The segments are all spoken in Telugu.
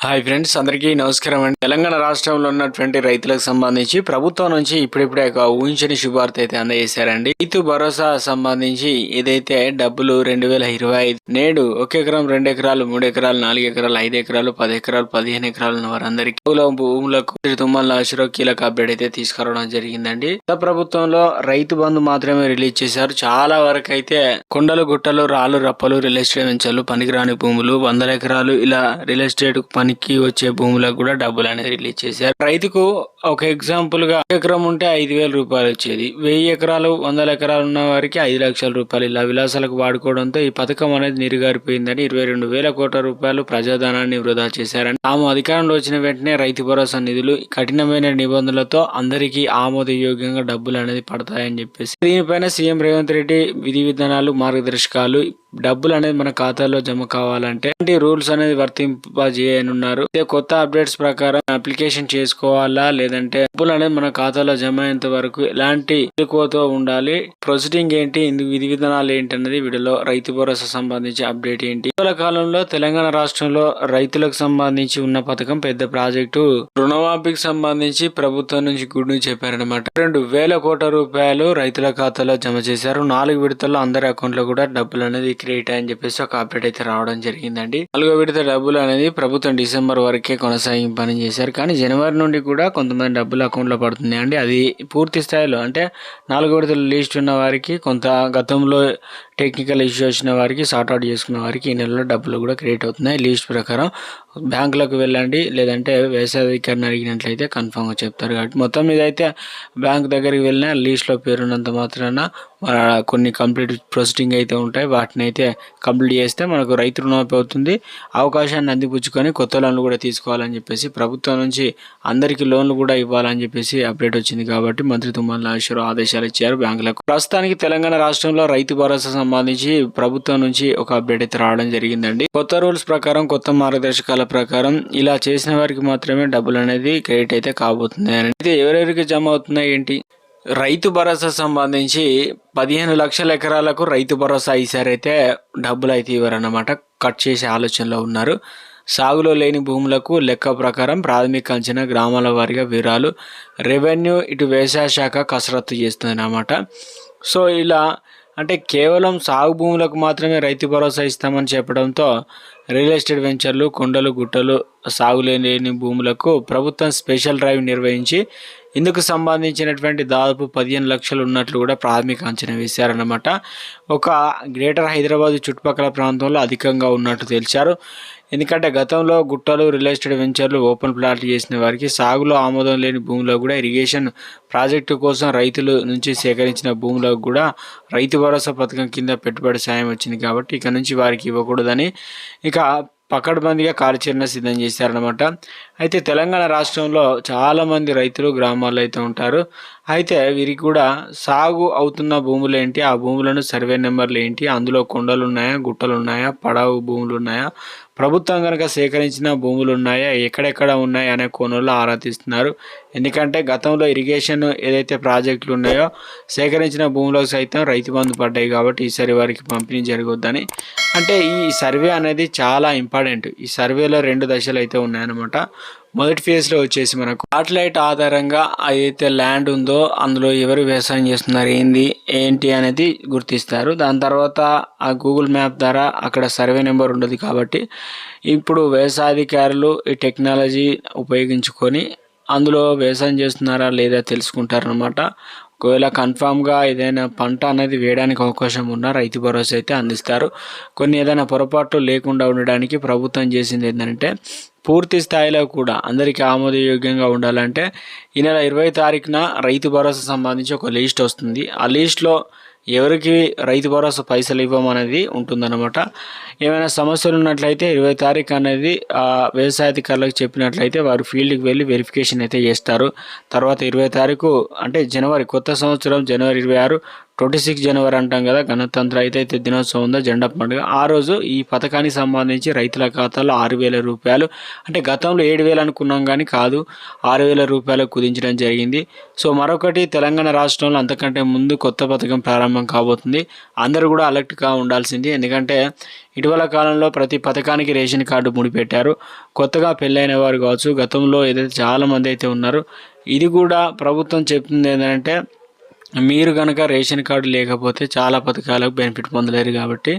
హాయ్ ఫ్రెండ్స్ అందరికీ నమస్కారం అండి. తెలంగాణ రాష్ట్రంలో ఉన్నటువంటి రైతులకు సంబంధించి ప్రభుత్వం నుంచి ఇప్పుడిప్పుడే ఒక ఊహించని శుభార్త అయితే అందజేశారండి. రైతు భరోసా సంబంధించి ఏదైతే డబ్బులు రెండు వేల ఇరవై ఐదు నేడు ఒక ఎకరం రెండు ఎకరాలు మూడు ఎకరాలు నాలుగు ఎకరాలు ఐదు ఎకరాలు పది ఎకరాలు పదిహేను ఎకరాలు ఉన్న వారందరికీ భూములకు తుమ్మల నాగేశ్వరరావు కీలక అప్డేట్ అయితే తీసుకురావడం జరిగిందండి. గత ప్రభుత్వంలో రైతు బంధు మాత్రమే రిలీజ్ చేశారు. చాలా వరకు అయితే కొండలు గుట్టలు రాళ్ళు రప్పలు రియల్ ఎస్టేట్ వెంచర్లు పనికిరాని భూములు వందల ఎకరాలు ఇలా రియల్ ఎస్టేట్ పని పనికి వచ్చే భూములకు కూడా డబ్బులు అనేది రిలీజ్ చేశారు. రైతుకు ఒక ఎగ్జాంపుల్గా ఒక ఎకరం ఉంటే ఐదు వేల రూపాయలు వచ్చేది. వెయ్యి ఎకరాలు వందల ఎకరాలు ఉన్న వారికి ఐదు లక్షల రూపాయలు. ఇలా విలాసాలకు వాడుకోవడంతో ఈ పథకం అనేది నిరుగారిపోయిందని ఇరవై రెండు వేల కోట్ల రూపాయలు ప్రజాధనాన్ని వృధా చేశారని. తాము అధికారంలో వచ్చిన వెంటనే రైతు భరోసా నిధులు కఠినమైన నిబంధనలతో అందరికీ ఆమోదయోగ్యంగా డబ్బులు అనేది పడతాయని చెప్పేసి. దీనిపైన సీఎం రేవంత్ రెడ్డి విధి విధానాలు మార్గదర్శకాలు డబ్బులు అనేది మన ఖాతాలో జమ కావాలంటే ఇలాంటి రూల్స్ అనేది వర్తింపజేయనున్నారు? అయితే కొత్త అప్డేట్స్ ప్రకారం అప్లికేషన్ చేసుకోవాలా? లేదంటే డబ్బులు అనేది మన ఖాతాలో జమ అయ్యేంత వరకు ఎలాంటి ఎక్కువతో ఉండాలి? ప్రొసీడింగ్ ఏంటి? ఇందుకు విధి విధానాలు ఏంటి అన్నది వీడియోలో రైతు భరోసా సంబంధించి అప్డేట్ ఏంటి? ఇటీవల కాలంలో తెలంగాణ రాష్ట్రంలో రైతులకు సంబంధించి ఉన్న పథకం పెద్ద ప్రాజెక్టు రుణమాఫీకి సంబంధించి ప్రభుత్వం నుంచి గుడ్ న్యూస్ చెప్పారనమాట రెండు వేల కోట్ల రూపాయలు రైతుల ఖాతాలో జమ చేశారు. నాలుగు విడతల్లో అందరి అకౌంట్లో కూడా డబ్బులు అనేది క్రియేట్ అని చెప్పేసి ఒక అప్డేట్ అయితే రావడం జరిగిందండి. నాలుగో విడత డబ్బులు అనేది ప్రభుత్వం డిసెంబర్ వరకే కొనసాగింపని చేశారు. కానీ జనవరి నుండి కూడా కొంతమంది డబ్బులు అకౌంట్లో పడుతున్నాయి అండి అది పూర్తి స్థాయిలో అంటే నాలుగో విడతల లిస్ట్ ఉన్న వారికి కొంత గతంలో టెక్నికల్ ఇష్యూ వచ్చిన వారికి సార్ట్ అవుట్ చేసుకున్న వారికి ఈ నెలలో డబ్బులు కూడా క్రియేట్ అవుతున్నాయి. లిస్ట్ ప్రకారం బ్యాంకులకు వెళ్ళండి లేదంటే వ్యవసాయ అధికారిని అడిగినట్లయితే కన్ఫామ్గా చెప్తారు కాబట్టి మొత్తం మీద అయితే బ్యాంక్ దగ్గరికి వెళ్ళినా లీస్ట్లో పేరున్నంత మాత్రాన కొన్ని కంప్లీట్ ప్రొసీడింగ్ అయితే ఉంటాయి. వాటిని అయితే కంప్లీట్ చేస్తే మనకు రైతు రుణమాఫీ అవుతుంది అవకాశాన్ని అందిపుచ్చుకొని కొత్త లోన్లు కూడా తీసుకోవాలని చెప్పేసి ప్రభుత్వం నుంచి అందరికీ లోన్లు కూడా ఇవ్వాలని చెప్పేసి అప్డేట్ వచ్చింది కాబట్టి మంత్రి తుమ్మల నాగేశ్వరరావు ఆదేశాలు ఇచ్చారు బ్యాంకులకు. ప్రస్తుతానికి తెలంగాణ రాష్ట్రంలో రైతు భరోసా సంబంధించి ప్రభుత్వం నుంచి ఒక అప్డేట్ అయితే రావడం జరిగిందండి. కొత్త రూల్స్ ప్రకారం కొత్త మార్గదర్శకాల ప్రకారం ఇలా చేసిన వారికి మాత్రమే డబ్బులు అనేది క్రెడిట్ అయితే కాబోతుంది అయితే ఎవరెవరికి జమ అవుతున్నాయి ఏంటి? రైతు భరోసా సంబంధించి పదిహేను లక్షల ఎకరాలకు రైతు భరోసా ఈసారైతే డబ్బులు అయితే ఇవ్వరన్నమాట. కట్ చేసే ఆలోచనలో ఉన్నారు. సాగులో లేని భూములకు లెక్క ప్రకారం ప్రాథమిక అంచనా గ్రామాల వారిగా వివరాలు రెవెన్యూ ఇటు వ్యవసాయ శాఖ కసరత్తు చేస్తుంది అన్నమాట సో ఇలా అంటే కేవలం సాగు భూములకు మాత్రమే రైతు భరోసా ఇస్తామని చెప్పడంతో రియల్ ఎస్టేట్ వెంచర్లు కొండలు గుట్టలు సాగులేని భూములకు ప్రభుత్వం స్పెషల్ డ్రైవ్ నిర్వహించి ఇందుకు సంబంధించినటువంటి దాదాపు పదిహేను లక్షలు ఉన్నట్లు కూడా ప్రాథమిక అంచనా వేశారన్నమాట. ఒక గ్రేటర్ హైదరాబాద్ చుట్టుపక్కల ప్రాంతంలో అధికంగా ఉన్నట్టు తేల్చారు. ఎందుకంటే గతంలో గుట్టలు రియల్ ఎస్టేట్ వెంచర్లు ఓపెన్ ప్లాట్లు చేసిన వారికి సాగులో ఆమోదం లేని భూమిలో కూడా ఇరిగేషన్ ప్రాజెక్టు కోసం రైతుల నుంచి సేకరించిన భూములకు కూడా రైతు భరోసా పథకం కింద పెట్టుబడి సాయం వచ్చింది కాబట్టి ఇక నుంచి వారికి ఇవ్వకూడదని ఇక పకడ్బందీగా కార్యాచరణ సిద్ధం చేశారనమాట అయితే తెలంగాణ రాష్ట్రంలో చాలామంది రైతులు గ్రామాల్లో అయితే ఉంటారు. అయితే వీరికి కూడా సాగు అవుతున్న భూములు ఏంటి ఆ భూములను సర్వే నెంబర్లు ఏంటి? అందులో కొండలు ఉన్నాయా గుట్టలు ఉన్నాయా పడవ భూములు ఉన్నాయా ప్రభుత్వం కనుక సేకరించిన భూములు ఉన్నాయా ఎక్కడెక్కడ ఉన్నాయి అనే కోణంలో ఆరా తీస్తున్నారు. ఎందుకంటే గతంలో ఇరిగేషన్ ఏదైతే ప్రాజెక్టులు ఉన్నాయో సేకరించిన భూములకు సైతం రైతు బంధు పడ్డాయి కాబట్టి ఈసారి వారికి పంపిణీ జరగొద్దని. అంటే ఈ సర్వే అనేది చాలా ఇంపార్టెంట్. ఈ సర్వేలో రెండు దశలు అయితే ఉన్నాయన్నమాట. మొదటి ఫేజ్లో వచ్చేసి మనకు సాటిలైట్ ఆధారంగా ఏదైతే ల్యాండ్ ఉందో అందులో ఎవరు వ్యవసాయం చేస్తున్నారు ఏంది ఏంటి అనేది గుర్తిస్తారు. దాని తర్వాత ఆ గూగుల్ మ్యాప్ ద్వారా అక్కడ సర్వే నెంబర్ ఉండదు కాబట్టి ఇప్పుడు వ్యవసాయాధికారులు ఈ టెక్నాలజీ ఉపయోగించుకొని అందులో వ్యవసాయం చేస్తున్నారా లేదా తెలుసుకుంటారనమాట ఒకవేళ కన్ఫామ్గా ఏదైనా పంట అనేది వేయడానికి అవకాశం ఉన్నా రైతు భరోసా అయితే అందిస్తారు. కొన్ని ఏదైనా పొరపాట్లు లేకుండా ఉండడానికి ప్రభుత్వం చేసింది ఏంటంటే పూర్తి స్థాయిలో కూడా అందరికీ ఆమోదయోగ్యంగా ఉండాలంటే ఈ నెల ఇరవై తారీఖున రైతు భరోసా సంబంధించి ఒక లిస్ట్ వస్తుంది. ఆ లిస్ట్లో ఎవరికి రైతు భరోసా పైసలు ఇవ్వమనేది ఉంటుందన్నమాట. ఏమైనా సమస్యలు ఉన్నట్లయితే ఇరవై తారీఖు అనేది వ్యవసాయ వ్యవసాయాధికారులకు చెప్పినట్లయితే వారు ఫీల్డ్కి వెళ్ళి వెరిఫికేషన్ అయితే చేస్తారు. తర్వాత ఇరవై తారీఖు అంటే జనవరి కొత్త సంవత్సరం జనవరి ఇరవై ఆరు ట్వంటీ సిక్స్ జనవరి అంటాం కదా గణతంత్ర అయితే దినోత్సవం ఉందో జెండా పండుగ. ఆ రోజు ఈ పథకానికి సంబంధించి రైతుల ఖాతాలో ఆరు వేల రూపాయలు అంటే గతంలో ఏడు వేలు అనుకున్నాం కానీ కాదు ఆరు వేల రూపాయలు కుదించడం జరిగింది. సో మరొకటి తెలంగాణ రాష్ట్రంలో అంతకంటే ముందు కొత్త పథకం ప్రారంభం కాబోతుంది. అందరూ కూడా అలర్ట్గా ఉండాల్సింది ఎందుకంటే ఇటీవల కాలంలో ప్రతి పథకానికి రేషన్ కార్డు ముడిపెట్టారు. కొత్తగా పెళ్ళైన వారు కావచ్చు గతంలో ఏదైతే చాలామంది అయితే ఉన్నారు ఇది కూడా ప్రభుత్వం చెప్తుంది ఏంటంటే మీరు కనుక రేషన్ కార్డు లేకపోతే చాలా పథకాలకు బెనిఫిట్ పొందలేరు కాబట్టి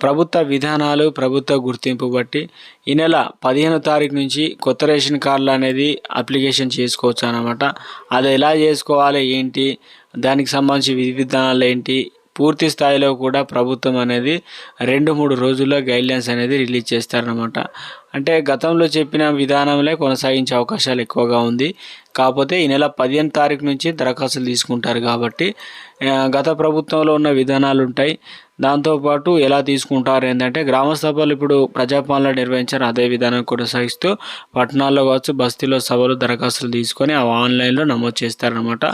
ప్రభుత్వ విధానాలు ప్రభుత్వ గుర్తింపు బట్టి ఈ నెల పదిహేనో తారీఖు నుంచి కొత్త రేషన్ కార్డులు అనేది అప్లికేషన్ చేసుకోవచ్చు అనమాట అది ఎలా చేసుకోవాలి ఏంటి దానికి సంబంధించి విధి విధానాలు ఏంటి పూర్తి స్థాయిలో కూడా ప్రభుత్వం అనేది రెండు మూడు రోజుల్లో గైడ్లైన్స్ అనేది రిలీజ్ చేస్తారనమాట అంటే గతంలో చెప్పిన విధానంలో కొనసాగించే అవకాశాలు ఎక్కువగా ఉంది. కాకపోతే ఈ నెల పదిహేను తారీఖు నుంచి దరఖాస్తులు తీసుకుంటారు కాబట్టి గత ప్రభుత్వంలో ఉన్న విధానాలు ఉంటాయి దాంతోపాటు ఎలా తీసుకుంటారు ఏంటంటే గ్రామ సభలు ఇప్పుడు ప్రజాపాలన నిర్వహించారు. అదే విధానం కొనసాగిస్తూ పట్టణాల్లో కావచ్చు బస్తీలో సభలు దరఖాస్తులు తీసుకొని అవి ఆన్లైన్లో నమోదు చేస్తారనమాట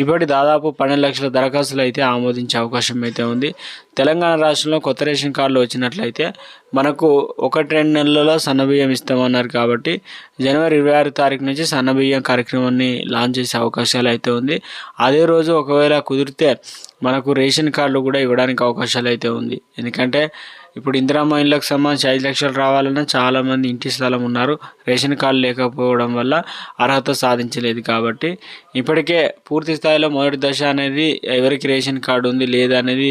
ఇప్పటి దాదాపు పన్నెండు లక్షల దరఖాస్తులు అయితే ఆమోదించే అవకాశం అయితే ఉంది. తెలంగాణ రాష్ట్రంలో కొత్త రేషన్ కార్డులు వచ్చినట్లయితే మనకు ఒకటి రెండు నెలలలో సన్నబియ్యం ఇస్తామన్నారు కాబట్టి జనవరి ఇరవై ఆరు తారీఖు నుంచి సన్నబియ్యం కార్యక్రమాన్ని లాంచ్ చేసే అవకాశాలు అయితే ఉంది. అదే రోజు ఒకవేళ కుదిరితే మనకు రేషన్ కార్డులు కూడా ఇవ్వడానికి అవకాశాలు అయితే ఉంది. ఎందుకంటే ఇప్పుడు ఇందిరామ్మ మహిళలకు సంబంధించి ఐదు లక్షలు రావాలన్నా చాలామంది ఇంటి స్థలం ఉన్నారు. రేషన్ కార్డు లేకపోవడం వల్ల అర్హత సాధించలేదు కాబట్టి ఇప్పటికే పూర్తి స్థాయిలో మొదటి దశ అనేది ఎవరికి రేషన్ కార్డు ఉంది లేదా అనేది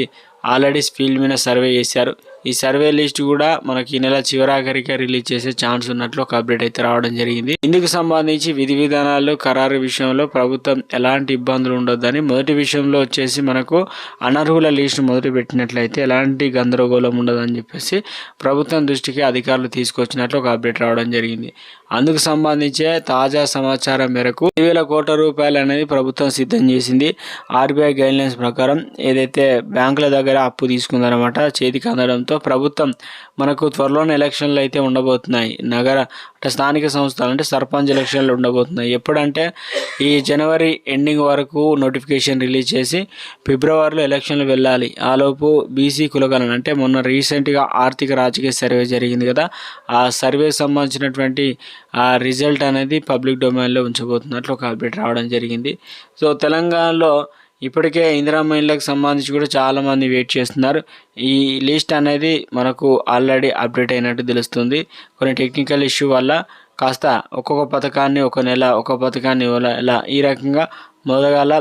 ఆల్రెడీ ఫీల్డ్ మీద సర్వే చేశారు. ఈ సర్వే లిస్ట్ కూడా మనకి ఈ నెల చివరాఖరిగా రిలీజ్ చేసే ఛాన్స్ ఉన్నట్లు ఒక అప్డేట్ అయితే రావడం జరిగింది. ఇందుకు సంబంధించి విధి విధానాలు ఖరారు విషయంలో ప్రభుత్వం ఎలాంటి ఇబ్బందులు ఉండొద్దని మొదటి విషయంలో వచ్చేసి మనకు అనర్హుల లిస్ట్ మొదటి పెట్టినట్లయితే ఎలాంటి గందరగోళం ఉండదని చెప్పేసి ప్రభుత్వం దృష్టికి అధికారులు తీసుకొచ్చినట్లు ఒక అప్డేట్ రావడం జరిగింది. అందుకు సంబంధించే తాజా సమాచారం మేరకు వేల కోట్ల రూపాయలు అనేది ప్రభుత్వం సిద్ధం చేసింది. ఆర్బీఐ గైడ్లైన్స్ ప్రకారం ఏదైతే బ్యాంకుల దగ్గర అప్పు తీసుకుందనమాట చేతికి అందడంతో ప్రభుత్వం మనకు త్వరలోనే ఎలక్షన్లు అయితే ఉండబోతున్నాయి. నగర అంటే స్థానిక సంస్థలు అంటే సర్పంచ్ ఎలక్షన్లు ఉండబోతున్నాయి. ఎప్పుడంటే ఈ జనవరి ఎండింగ్ వరకు నోటిఫికేషన్ రిలీజ్ చేసి ఫిబ్రవరిలో ఎలక్షన్లు వెళ్ళాలి. ఆలోపు బీసీ కులగణన అంటే మొన్న రీసెంట్గా ఆర్థిక రాజకీయ సర్వే జరిగింది కదా. ఆ సర్వే సంబంధించినటువంటి ఆ రిజల్ట్ అనేది పబ్లిక్ డొమైన్లో ఉంచబోతున్నట్లు ఒక అప్డేట్ రావడం జరిగింది. సో తెలంగాణలో ఇప్పటికే ఇందిరా మహిళలకు సంబంధించి కూడా చాలామంది వెయిట్ చేస్తున్నారు. ఈ లిస్ట్ అనేది మనకు ఆల్రెడీ అప్డేట్ అయినట్టు తెలుస్తుంది. కొన్ని టెక్నికల్ ఇష్యూ వల్ల కాస్త ఒక్కొక్క పథకాన్ని ఒక నెల ఒక పథకాన్ని ఇలా ఈ రకంగా మొదగల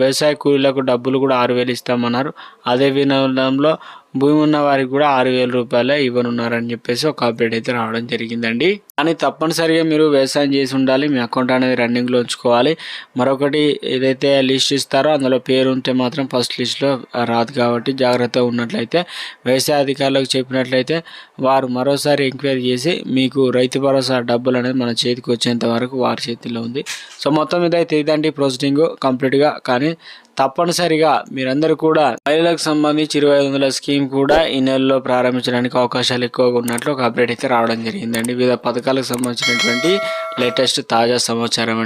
వ్యవసాయ కూలీలకు డబ్బులు కూడా ఆరు వేలు ఇస్తామన్నారు. అదే విధంలో భూమి ఉన్న వారికి కూడా ఆరు వేల రూపాయలే ఇవ్వనున్నారని చెప్పేసి ఒక అప్డేట్ అయితే రావడం జరిగిందండి. కానీ తప్పనిసరిగా మీరు వ్యవసాయం చేసి ఉండాలి మీ అకౌంట్ అనేది రన్నింగ్లో ఉంచుకోవాలి. మరొకటి ఏదైతే లిస్ట్ ఇస్తారో అందులో పేరు ఉంటే మాత్రం ఫస్ట్ లిస్ట్లో రాదు కాబట్టి జాగ్రత్తగా ఉన్నట్లయితే వ్యవసాయ అధికారులకు చెప్పినట్లయితే వారు మరోసారి ఎంక్వైరీ చేసి మీకు రైతు భరోసా డబ్బులు అనేది మన చేతికి వచ్చేంత వరకు వారి చేతిలో ఉంది. సో మొత్తం మీద అయితే ఇదండి ప్రొసీడింగ్ కంప్లీట్గా కానీ తప్పనిసరిగా మీరందరూ కూడా మహిళలకు సంబంధించి ఇరవై ఐదు వందల స్కీమ్ కూడా ఈ నెలలో ప్రారంభించడానికి అవకాశాలు ఎక్కువగా ఉన్నట్లు ఒక అప్డేట్ అయితే రావడం జరిగిందండి. వివిధ పథకాలకు సంబంధించినటువంటి లేటెస్ట్ తాజా సమాచారం అండి.